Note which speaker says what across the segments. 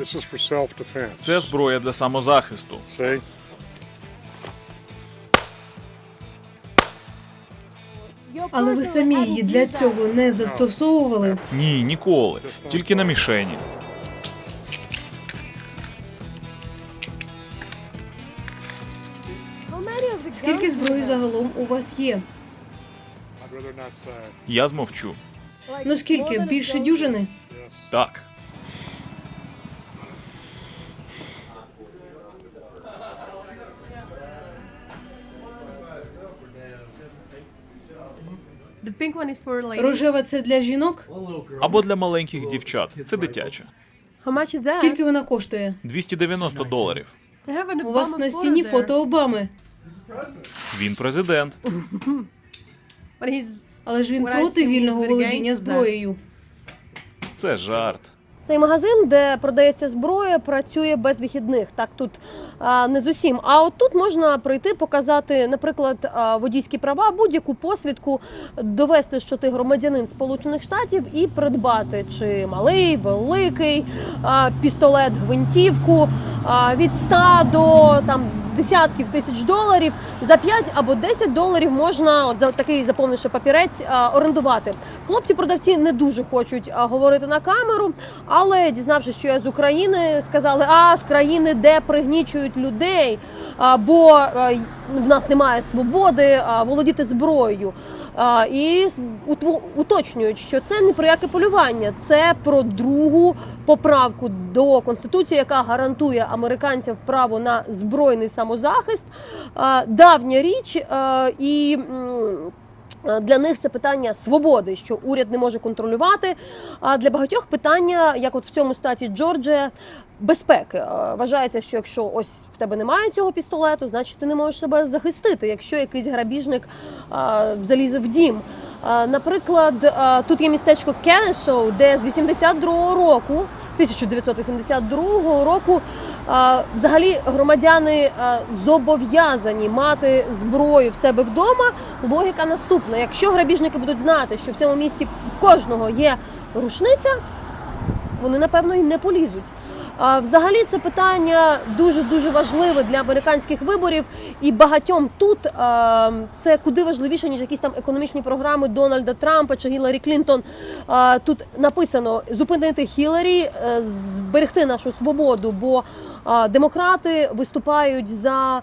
Speaker 1: This is for self-defense.
Speaker 2: Це зброя для самозахисту.
Speaker 1: See?
Speaker 3: Але ви самі її для цього не застосовували.
Speaker 2: Ні, ніколи. Тільки на мішені.
Speaker 3: Скільки зброї загалом у вас є?
Speaker 2: Я змовчу.
Speaker 3: Ну скільки? Більше дюжини?
Speaker 2: Так.
Speaker 3: Рожева це для жінок?
Speaker 2: Або для маленьких дівчат. Це дитяче.
Speaker 3: Скільки вона коштує?
Speaker 2: 290 доларів.
Speaker 3: У вас на стіні фото Обами.
Speaker 2: Він президент.
Speaker 3: Але ж він проти вільного володіння зброєю.
Speaker 2: Це жарт.
Speaker 4: Цей магазин, де продається зброя, працює без вихідних. Так тут а, не з усім. А от тут можна прийти, показати, наприклад, водійські права, будь-яку посвідку, довести, що ти громадянин Сполучених Штатів, і придбати чи малий, великий а, пістолет, гвинтівку а, від 100 до там. Десятків тисяч доларів за 5 або 10 доларів можна за такий заповнивши папірець а, орендувати. Хлопці-продавці не дуже хочуть а, говорити на камеру, але дізнавшись, що я з України, сказали: а з країни, де пригнічують людей, бо а, в нас немає свободи володіти зброєю. І уточнюють, що це не про яке полювання, це про другу поправку до конституції, яка гарантує американцям право на збройний самозахист. Давня річ і. Е, Для них це питання свободи, що уряд не може контролювати. А для багатьох питання, як от в цьому статі Джорджія, безпеки. Е, Вважається, що якщо ось в тебе немає цього пістолету, значить ти не можеш себе захистити, якщо якийсь грабіжник а, залізе в дім. Наприклад, тут є містечко Кеннешоу, де з 82-го року. 1982 року взагалі громадяни зобов'язані мати зброю в себе вдома. Логіка наступна: якщо грабіжники будуть знати, що в цьому місті в кожного є рушниця, вони напевно і не полізуть. Взагалі це питання дуже дуже важливе для американських виборів, і багатьом тут це куди важливіше ніж якісь там економічні програми Дональда Трампа чи Гіларі Клінтон. Тут написано зупинити Хіларі, е, зберегти нашу свободу, бо демократи виступають за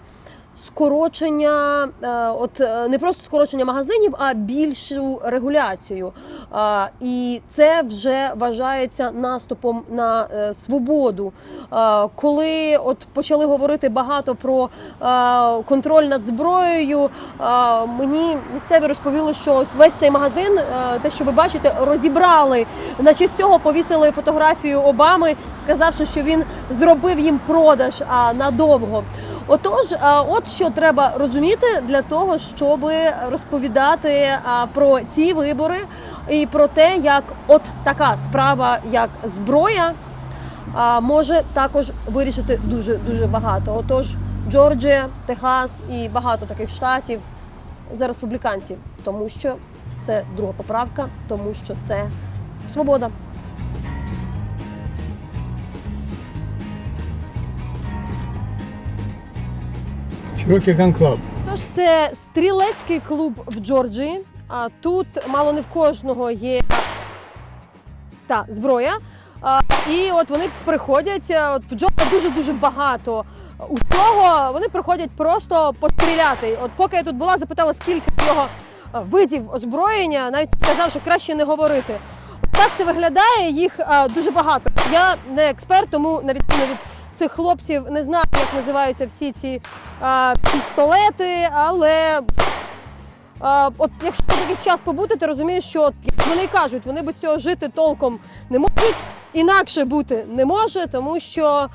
Speaker 4: скорочення, е, от е, не просто скорочення магазинів, а більшу регуляцію. І це вже вважається наступом на е, свободу. Коли от почали говорити багато про контроль над зброєю, мені місцеві розповіли, що весь цей магазин, те, що ви бачите, розібрали. На честь цього повісили фотографію Обами, сказавши, що він зробив їм продаж а, надовго. Отож, от що треба розуміти для того, щоб розповідати про ці вибори і про те, як от така справа, як зброя, може також вирішити дуже дуже багато. Отож, Джорджія, Техас і багато таких штатів за республіканців, тому що це друга поправка, тому що це свобода.
Speaker 5: Cherokee Gun Club.
Speaker 4: Тож це стрілецький клуб в Джорджії. А тут мало не в кожного є та зброя. А, і от вони приходять. От в Джорджії дуже дуже багато усього. Вони приходять просто постріляти. От поки я тут була, запитала, скільки в нього видів озброєння, навіть сказав, що краще не говорити. Так це виглядає, їх а, дуже багато. Я не експерт, тому на відміну від цих хлопців не знаю, як називаються всі ці а, пістолети, але а, от якщо якийсь час побути, ти розумієш, що от, як вони й кажуть, вони без цього жити толком не можуть, інакше бути не може, тому що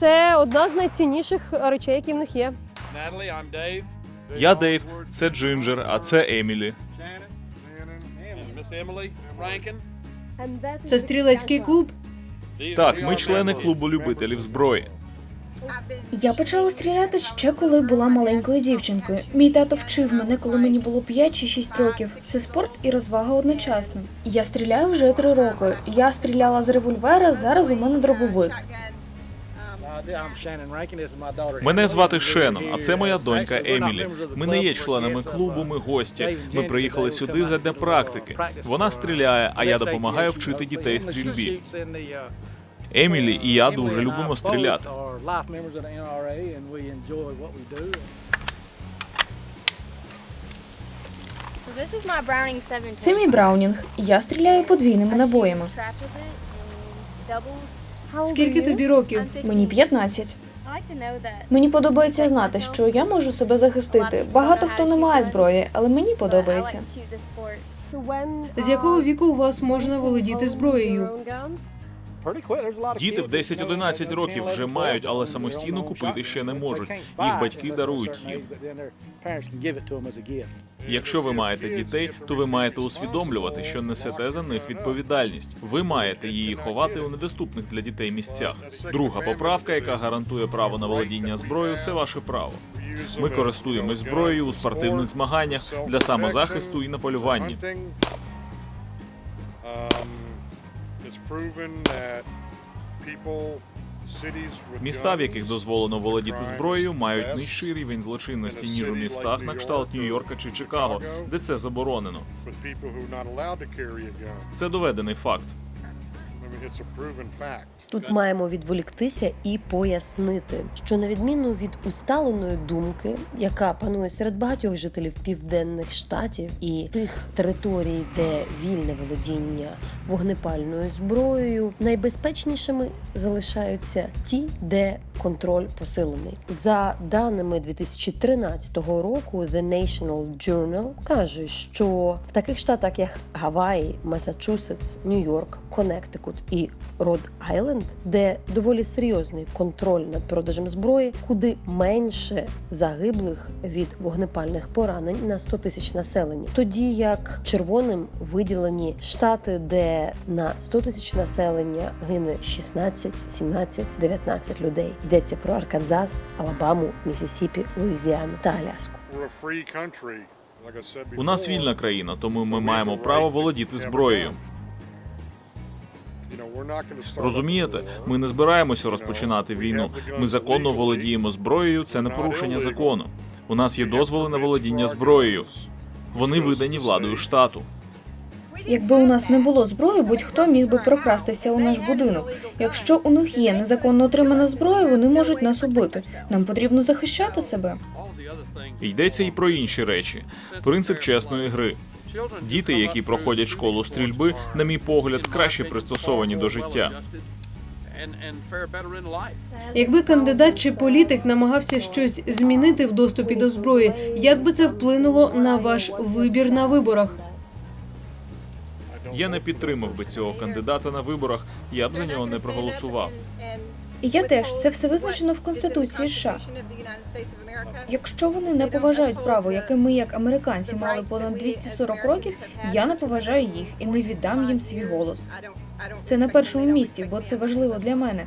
Speaker 4: це одна з найцінніших речей, які в них є.
Speaker 2: Я Дейв, це Джинджер, а це Емілі.
Speaker 3: Це стрілецький клуб.
Speaker 2: Так, ми члени клубу любителів зброї.
Speaker 6: Я почала стріляти ще коли була маленькою дівчинкою. Мій тато вчив мене, коли мені було 5 чи 6 років. Це спорт і розвага одночасно. Я стріляю вже 3 роки. Я стріляла з револьвера, зараз у мене дробовик.
Speaker 2: Мене звати Шеннон, а це моя донька Емілі. Ми не є членами клубу, ми гості. Ми приїхали сюди задля практики. Вона стріляє, а я допомагаю вчити дітей стрільбі. Емілі і я дуже любимо стріляти.
Speaker 6: Це мій браунінг. Я стріляю подвійними набоями.
Speaker 3: Скільки тобі років?
Speaker 6: Мені 15. Мені подобається знати, що я можу себе захистити. Багато хто не має зброї, але мені подобається.
Speaker 3: З якого віку у вас можна володіти зброєю?
Speaker 2: Діти в 10-11 років вже мають, але самостійно купити ще не можуть. Їх батьки дарують їм. Якщо ви маєте дітей, то ви маєте усвідомлювати, що несете за них відповідальність. Ви маєте її ховати у недоступних для дітей місцях. Друга поправка, яка гарантує право на володіння зброєю, це ваше право. Ми користуємось зброєю у спортивних змаганнях для самозахисту і на полюванні. Міста, в яких дозволено володіти зброєю, мають нижчий рівень злочинності ніж у містах на кшталт Нью-Йорка чи Чикаго, де це заборонено. Це доведений факт.
Speaker 7: Тут маємо відволіктися і пояснити, що на відміну від усталеної думки, яка панує серед багатьох жителів південних штатів і тих територій, де вільне володіння вогнепальною зброєю, найбезпечнішими залишаються ті, де контроль посилений. За даними 2013 року, The National Journal каже, що в таких штатах, як Гаваї, Масачусетс, Нью-Йорк, Коннектикут і Род Айленд, де доволі серйозний контроль над продажем зброї, куди менше загиблих від вогнепальних поранень на 100 тисяч населення. Тоді як червоним виділені штати, де на 100 тисяч населення гине 16, 17, 19 людей. Йдеться про Арканзас, Алабаму, Місісіпі, Луїзіану та Аляску.
Speaker 2: У нас вільна країна, тому ми маємо право володіти зброєю. Розумієте, ми не збираємося розпочинати війну. Ми законно володіємо зброєю. Це не порушення закону. У нас є дозволи на володіння зброєю. Вони видані владою штату.
Speaker 6: Якби у нас не було зброї, будь-хто міг би прокрастися у наш будинок. Якщо у них є незаконно отримана зброя, вони можуть нас убити. Нам потрібно захищати себе.
Speaker 2: Йдеться і про інші речі. Принцип чесної гри. Діти, які проходять школу стрільби, на мій погляд, краще пристосовані до життя.
Speaker 3: Якби кандидат чи політик намагався щось змінити в доступі до зброї, як би це вплинуло на ваш вибір на виборах?
Speaker 2: Я не підтримав би цього кандидата на виборах. Я б за нього не проголосував.
Speaker 6: І я теж це все визначено в Конституції США. Якщо вони не поважають право, яке ми, як американці, мали понад 240 років, я не поважаю їх і не віддам їм свій голос. Це на першому місці, бо це важливо для мене.